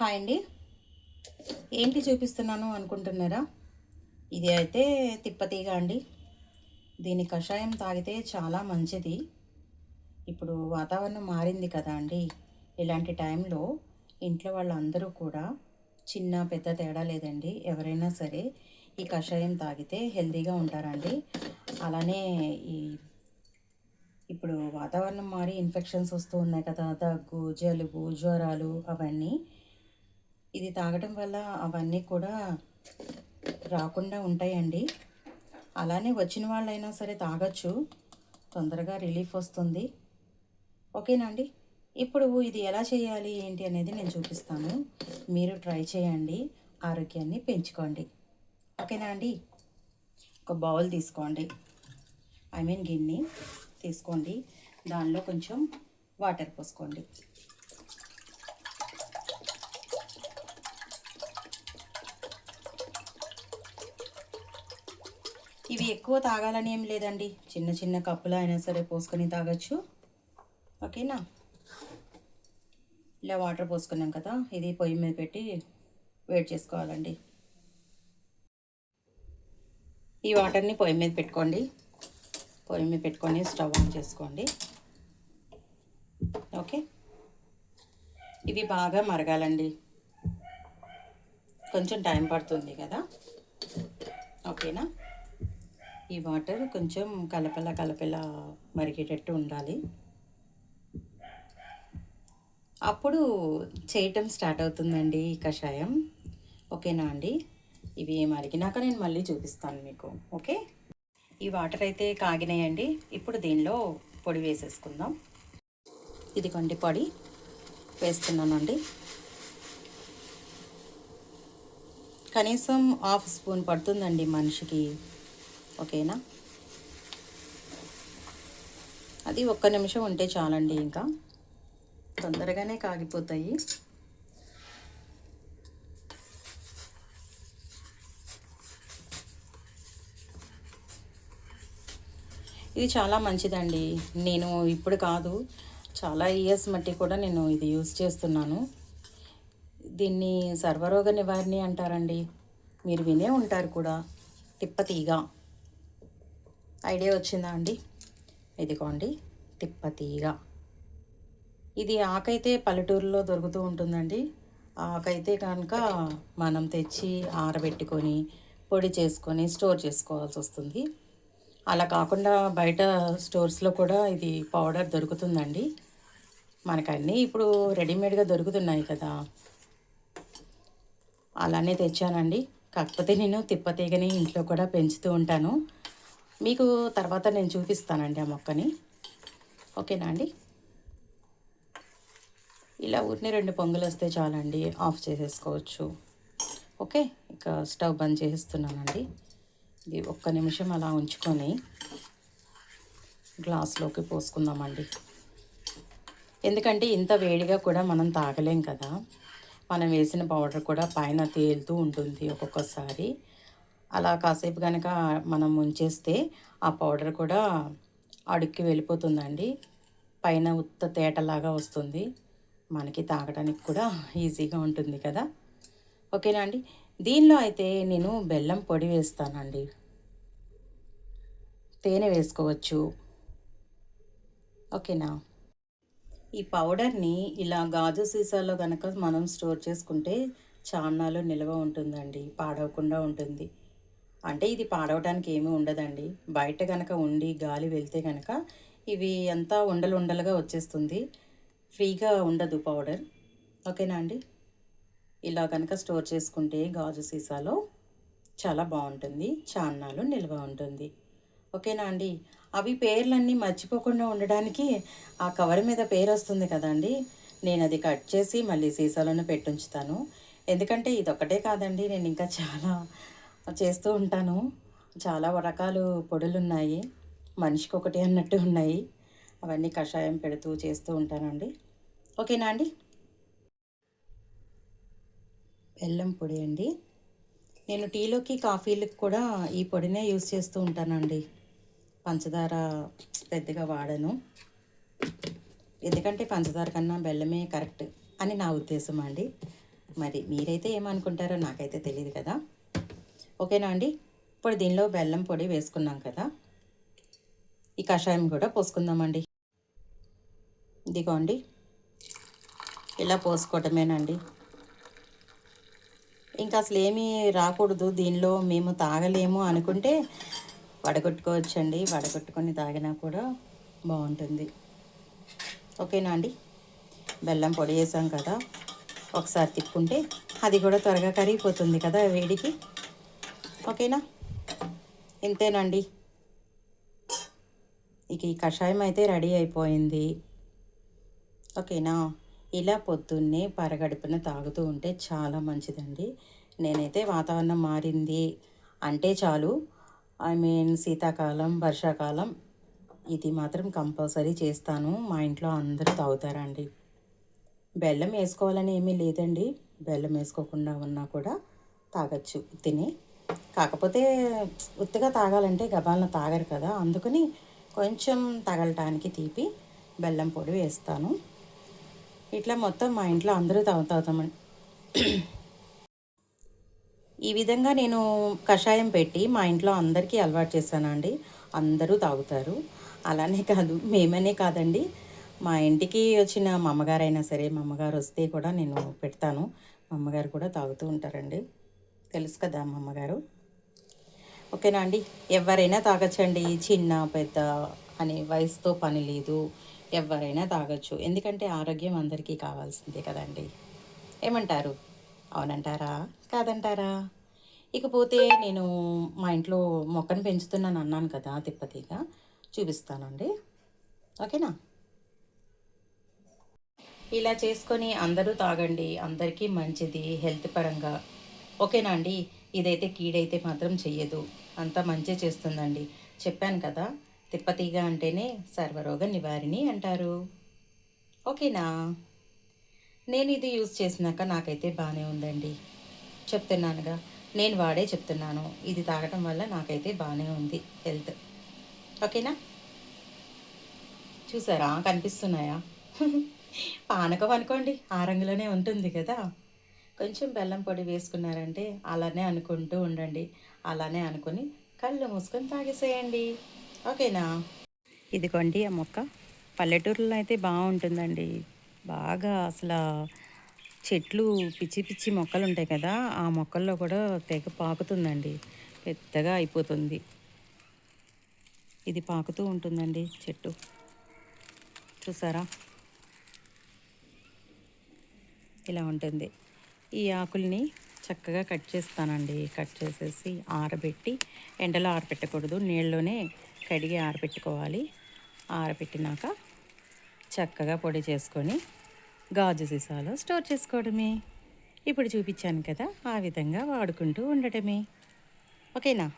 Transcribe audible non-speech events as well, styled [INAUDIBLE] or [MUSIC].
Hi అండి. ఏంటి చూపిస్తున్నాను అనుకుంటున్నారా? ఇది అయితే తిప్పతీగ అండి. దీని కషాయం తాగితే చాలా మంచిది. ఇప్పుడు వాతావరణం మారింది కదా అండి. ఇలాంటి టైంలో ఇంట్లో వాళ్ళందరూ కూడా చిన్న పెద్ద తేడా లేదండి. ఎవరైనా సరే ఈ కషాయం తాగితే హెల్తీగా ఉంటారండి. అలానే ఈ ఇప్పుడు వాతావరణం మారి ఇన్ఫెక్షన్స్ వస్తూ ఉన్నాయి కదా. దగ్గు జలుబు జ్వరాలు అవన్నీ ఇది తాగడం వల్ల అవన్నీ కూడా రాకుండా ఉంటాయండి. అలానే వచ్చిన వాళ్ళైనా సరే తాగొచ్చు. తొందరగా రిలీఫ్ వస్తుంది. ఓకేనా అండి? ఇప్పుడు ఇది ఎలా చేయాలి ఏంటి అనేది నేను చూపిస్తాను. మీరు ట్రై చేయండి. ఆరోగ్యాన్ని పెంచుకోండి. ఓకేనా అండి? ఒక బౌల్ తీసుకోండి. ఐ మీన్ గిన్నె తీసుకోండి. దానిలో కొంచెం వాటర్ పోసుకోండి. ఇవి ఎక్కువ తాగాలని ఏం లేదండి. చిన్న చిన్న కప్పులో అయినా సరే పోసుకొని తాగొచ్చు. ఓకేనా? ఇలా వాటర్ పోసుకున్నాం కదా ఇది పొయ్యి మీద పెట్టి వెయిట్ చేసుకోవాలండి. ఈ వాటర్ని పొయ్యి మీద పెట్టుకోండి. పొయ్యి మీద పెట్టుకొని స్టవ్ ఆన్ చేసుకోండి. ఓకే? ఇవి బాగా మరగాలండి. కొంచెం టైం పడుతుంది కదా. ఓకేనా? ఈ వాటర్ కొంచెం కలపల కలపల మరిగేటట్టు ఉండాలి. అప్పుడు చేయటం స్టార్ట్ అవుతుందండి ఈ కషాయం. ఓకేనా అండి? ఇవి మరిగినాక నేను మళ్ళీ చూపిస్తాను మీకు. ఓకే? ఈ వాటర్ అయితే కాగినాయండి. ఇప్పుడు దీనిలో పొడి వేసేసుకుందాం. ఇది కొండి పొడి. వేస్తున్నానండి. కనీసం హాఫ్ స్పూన్ పడుతుందండి మనిషికి. ఓకేనా? అది ఒక్క నిమిషం ఉంటే చాలండి ఇంకా. తొందరగానే కాగిపోతాయి. ఇది చాలా మంచిదండి. నేను ఇప్పుడు కాదు చాలా ఇయర్స్ మట్టి కూడా నేను ఇది యూజ్ చేస్తున్నాను. దీన్ని సర్వరోగ నివారణి అంటారండి. మీరు వినే ఉంటారు కూడా. తిప్పతీగ. ఐడియా వచ్చిందా అండి? ఇదిగోండి తిప్పతీగ. ఇది ఆకైతే పల్లెటూరులో దొరుకుతూ ఉంటుందండి. ఆకైతే కనుక మనం తెచ్చి ఆరబెట్టుకొని పొడి చేసుకొని స్టోర్ చేసుకోవాల్సి వస్తుంది. అలా కాకుండా బయట స్టోర్స్లో కూడా ఇది పౌడర్ దొరుకుతుందండి. మనకన్నీ ఇప్పుడు రెడీమేడ్గా దొరుకుతున్నాయి కదా. అలానే తెచ్చానండి. కాకపోతే నేను తిప్పతీగని ఇంట్లో కూడా పెంచుతూ ఉంటాను. మీకు తర్వాత నేను చూపిస్తానండి ఆ మొక్కని. ఓకేనా అండి? ఇలా ఊరిని రెండు పొంగులు వస్తే చాలండి ఆఫ్ చేసేసుకోవచ్చు. ఓకే ఇక స్టవ్ బంద్ చేసేస్తున్నానండి. ఇది ఒక్క నిమిషం అలా ఉంచుకొని గ్లాస్లోకి పోసుకుందామండి. ఎందుకంటే ఇంత వేడిగా కూడా మనం తాగలేం కదా. మనం వేసిన పౌడర్ కూడా పైన తేలుతూ ఉంటుంది ఒక్కొక్కసారి. అలా కాసేపు కనుక మనం ఉంచేస్తే ఆ పౌడర్ కూడా అడుక్కి వెళ్ళిపోతుందండి. పైన ఉత్త తేటలాగా వస్తుంది. మనకి తాగడానికి కూడా ఈజీగా ఉంటుంది కదా. ఓకేనా అండి? దీనిలో అయితే నేను బెల్లం పొడి వేస్తానండి. తేనె వేసుకోవచ్చు. ఓకేనా? ఈ పౌడర్ని ఇలా గాజు సీసాలో కనుక మనం స్టోర్ చేసుకుంటే చాన్నాలు నిల్వ ఉంటుందండి. పాడవకుండా ఉంటుంది. అంటే ఇది పాడవటానికి ఏమీ ఉండదండి. బయట కనుక ఉండి గాలి వెళ్తే కనుక ఇవి అంతా ఉండలు ఉండలుగా వచ్చేస్తుంది. ఫ్రీగా ఉండదు పౌడర్. ఓకేనా అండి? ఇలా కనుక స్టోర్ చేసుకుంటే గాజు సీసాలో చాలా బాగుంటుంది. చాన్నాలు నిల్వ ఉంటుంది. ఓకేనా అండి? అవి పేర్లన్నీ మర్చిపోకుండా ఉండడానికి ఆ కవర్ మీద పేరు వస్తుంది కదండి. నేను అది కట్ చేసి మళ్ళీ సీసాలోనే పెట్టుంచుతాను. ఎందుకంటే ఇది ఒకటే కాదండి. నేను ఇంకా చాలా చేస్తూ ఉంటాను. చాలా రకాలు పొడులు ఉన్నాయి మనిషికి ఒకటి అన్నట్టు ఉన్నాయి. అవన్నీ కషాయం పెడుతూ చేస్తూ ఉంటానండి. ఓకేనా అండి? బెల్లం పొడి అండి. నేను టీలోకి కాఫీలకు కూడా ఈ పొడినే యూస్ చేస్తూ ఉంటానండి. పంచదార పెద్దగా వాడను. ఎందుకంటే పంచదార కన్నా బెల్లమే కరెక్ట్ అని నా ఉద్దేశం అండి. మరి మీరైతే ఏమనుకుంటారో నాకైతే తెలియదు కదా. ఓకేనా అండి? ఇప్పుడు దీనిలో బెల్లం పొడి వేసుకున్నాం కదా. ఈ కషాయం కూడా పోసుకుందామండి. ఇదిగోండి. ఇలా పోసుకోవటమేనండి. ఇంకా అసలు ఏమీ రాకూడదు. దీనిలో మేము తాగలేము అనుకుంటే వడగొట్టుకోవచ్చండి. వడగొట్టుకొని తాగినా కూడా బాగుంటుంది. ఓకేనా అండి? బెల్లం పొడి వేసాం కదా. ఒకసారి తిప్పుకుంటే అది కూడా త్వరగా కరిగిపోతుంది కదా వేడికి. ఓకేనా? ఇంతేనండి. ఇక ఈ కషాయం అయితే రెడీ అయిపోయింది. ఓకేనా? ఇలా పొద్దున్నే పరగడుపున తాగుతూ ఉంటే చాలా మంచిదండి. నేనైతే వాతావరణం మారింది. అంటే చాలు ఐ మీన్ శీతాకాలం వర్షాకాలం ఇది మాత్రం కంపల్సరీ చేస్తాను. మా ఇంట్లో అందరూ తాగుతారండి. బెల్లం వేసుకోవాలని ఏమీ లేదండి. బెల్లం వేసుకోకుండా ఉన్నా కూడా తాగచ్చు. తిని కాకపోతే ఉత్తిగా తాగాలంటే గబాలను తాగరు కదా. అందుకని కొంచెం తగలటానికి తీపి బెల్లం పొడి వేస్తాను. ఇట్లా మొత్తం మా ఇంట్లో అందరూ తాగు తాగుతామండి. ఈ విధంగా నేను కషాయం పెట్టి మా ఇంట్లో అందరికీ అలవాటు చేశానండి. అందరూ తాగుతారు. అలానే కాదు మేమనే కాదండి. మా ఇంటికి వచ్చిన మా అమ్మగారైనా సరే మా అమ్మగారు వస్తే కూడా నేను పెడతాను. మా అమ్మగారు కూడా తాగుతూ ఉంటారండి. తెలుసు కదా మా అమ్మగారు. ఓకేనా అండి? ఎవరైనా తాగచ్చండి చిన్న పెద్ద అని వయసుతో పని లేదు. ఎవరైనా తాగొచ్చు. ఎందుకంటే ఆరోగ్యం అందరికీ కావాల్సిందే కదండి. ఏమంటారు? అవునంటారా? కాదంటారా? ఇకపోతే నేను మా ఇంట్లో మొక్కను పెంచుతున్నాను అన్నాను కదా తిప్పతిగా. చూపిస్తానండి. ఓకేనా? ఇలా చేసుకొని అందరూ తాగండి. అందరికీ మంచిది హెల్త్ పరంగా. ఓకేనా అండి? ఇదైతే కీడైతే మాత్రం చెయ్యదు. అంతా మంచి చేస్తుందండి. చెప్పాను కదా తిప్పతీగ అంటేనే సర్వరోగ నివారిణి అంటారు. ఓకేనా? నేను ఇది యూజ్ చేసినాక నాకైతే బాగానే ఉందండి. చెప్తున్నానుగా నేను వాడే చెప్తున్నాను. ఇది తాగటం వల్ల నాకైతే బాగానే ఉంది హెల్త్. ఓకేనా? చూసారా? కనిపిస్తున్నాయా? [LAUGHS] పానకం అనుకోండి ఆ రంగులోనే ఉంటుంది కదా. కొంచెం బెల్లం పొడి వేసుకున్నారంటే అలానే అనుకుంటూ ఉండండి. అలానే అనుకుని కళ్ళు మూసుకొని తాగేసేయండి. ఓకేనా? ఇదిగోండి ఆ మొక్క. పల్లెటూరులో అయితే బాగుంటుందండి. బాగా అసలు చెట్లు పిచ్చి పిచ్చి మొక్కలు ఉంటాయి కదా ఆ మొక్కల్లో కూడా తెగ పాకుతుందండి. పెద్దగా అయిపోతుంది. ఇది పాకుతూ ఉంటుందండి చెట్టు. చూసారా? ఇలా ఉంటుంది. ఈ ఆకుల్ని చక్కగా కట్ చేస్తానండి. కట్ చేసేసి ఆరబెట్టి ఎండలో ఆరబెట్టకూడదు నీళ్ళలోనే కడిగి ఆరబెట్టుకోవాలి ఆరబెట్టినాక చక్కగా పొడి చేసుకొని గాజు సీసాలో స్టోర్ చేసుకోవడమే. ఇప్పుడు చూపించాను కదా ఆ విధంగా వాడుకుంటూ ఉండటమే. ఓకేనా?